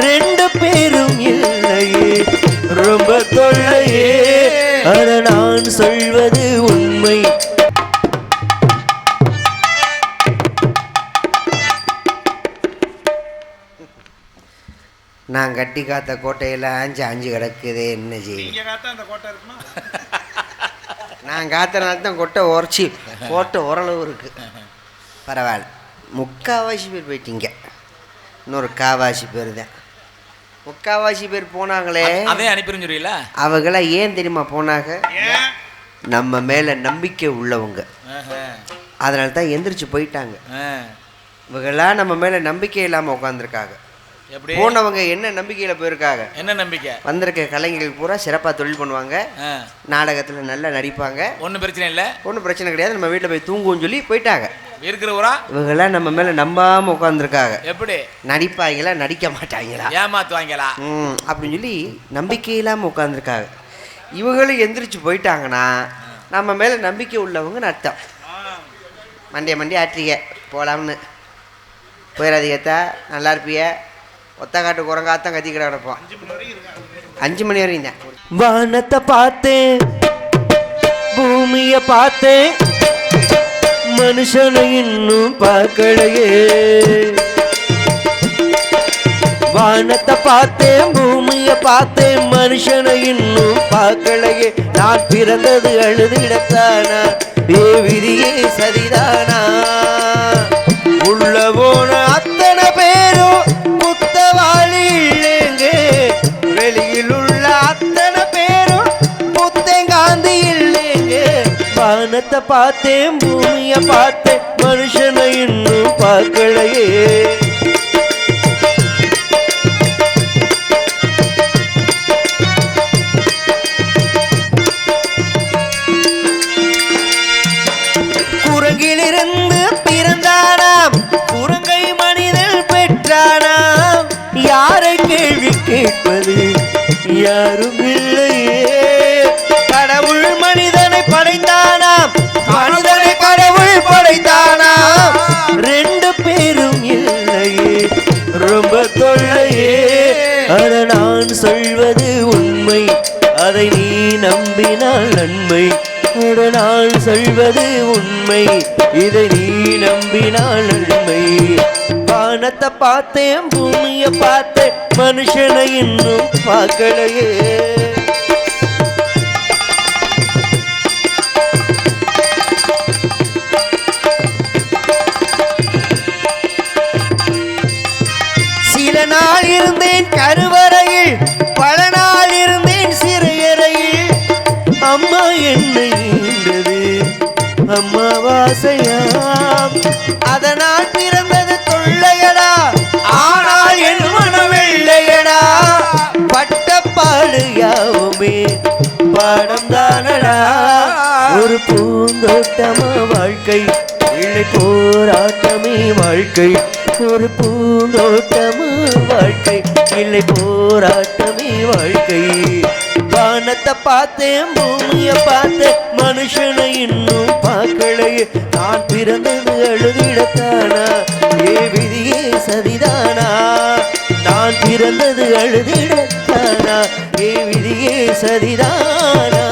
ரெண்டு பேரும் இல்லையே. ரொம்ப தொல்லையே. அட நான் சொல்வது உண்மை. நான் கட்டி காத்த கோட்டையில் ஆஞ்சு ஆஞ்சு கிடக்குதே என்ன செய்யும் நீங்க காத்தா அந்த கோட்டை இருக்குமா? நான் காத்தனால தான் கொட்டை உரைச்சி கோட்டை ஓரளவு இருக்கு. பரவாயில்ல. முக்காவாசி பேர் போயிட்டீங்க. இன்னொரு காவாசி பேர் தான். முக்காவாசி பேர் போனாங்களே. அதே அனுப்பிருந்துருவீல அவங்களாம் ஏன் தெரியுமா போனாங்க? நம்ம மேலே நம்பிக்கை உள்ளவங்க. அதனால தான் எந்திரிச்சு போயிட்டாங்க. இவங்கெல்லாம் நம்ம மேலே நம்பிக்கை இல்லாமல் உட்காந்துருக்காங்க எப்படி? போனவங்க என்ன நம்பிக்கையில் போயிருக்காங்க? என்ன நம்பிக்கை? வந்திருக்க கலைஞர்கள் பூரா சிறப்பாக தொழில் பண்ணுவாங்க. நாடகத்தில் நல்லா நடிப்பாங்க. ஒண்ணும் பிரச்சனை இல்ல. ஒன்றும் பிரச்சனை கிடையாது. நம்ம வீட்டில் போய் தூங்குவோம்னு சொல்லி போயிட்டாங்க. இருக்கிற ஊரா இவங்கெல்லாம் நம்ம மேலே நம்பாமல் உட்காந்துருக்காங்க எப்படி? நடிப்பாங்களா நடிக்க மாட்டாங்களா ஏமாத்துவாங்களா? ம் அப்படின்னு சொல்லி நம்பிக்கை இல்லாமல் உட்காந்துருக்காங்க இவங்களும் எந்திரிச்சு போயிட்டாங்கன்னா நம்ம மேலே நம்பிக்கை உள்ளவங்கன்னு அர்த்தம். மண்டிய மண்டிய ஆட்டுறீங்க போகலாம்னு போயிடாதீங்கத்தா நல்லா இருப்பிய. ஒத்த காட்டு குரங்காத்தான் கத்தி கிடப்போம். அஞ்சு மணி வரையும் தான். வானத்தை பார்த்தேன் பூமியை பார்த்தேன். மனுஷனை இன்னும் பார்க்கலையே. வானத்தை பார்த்தேன் பூமிய பார்த்தேன் மனுஷனை இன்னும் பார்க்கலையே. நான் பிறந்தது அழுதிடத்தானா ஏ விதியே சரிதானா? வானத்தை பார்த்தேன் பூமிய பார்த்தேன் மனுஷனை இன்னும் பார்க்கலையே. குரங்கிலிருந்து பிறந்தானாம் குரங்கை மனிதன் பெற்றானாம். யாரை கேள்வி கேட்பது? யாருமே அது உண்மை. அதை நீ நம்பினால் நன்மை. அட நான் சொல்வது உண்மை. இதை நீ நம்பினால் நன்மை. வானத்தை பார்த்தேன் பூமியை பார்த்தேன். மனுஷனை இன்னும் பார்க்கலையே. ஆசையாம். அதனால் பிறந்தது தொல்லையடா ஆனால் என் மனம் வெள்ளையடா பட்டப்பாடு யாவுமே பாடம் தானடா. ஒரு பூந்தோட்டமா வாழ்க்கை இல்லை போராட்டமே வாழ்க்கை. ஒரு பூந்தோட்டமா வாழ்க்கை இல்லை போராட்டமே வாழ்க்கை. வானத்தை பார்த்தேன் பூமியை பார்த்தேன் மனுஷனை இன்னும் பார்த்து நான் பிறந்தது அழுதிடத்தானா? ஏ விதியே சதிதானா நான் பிறந்தது அழுதிடத்தானா? ஏ விதியே சதிதானா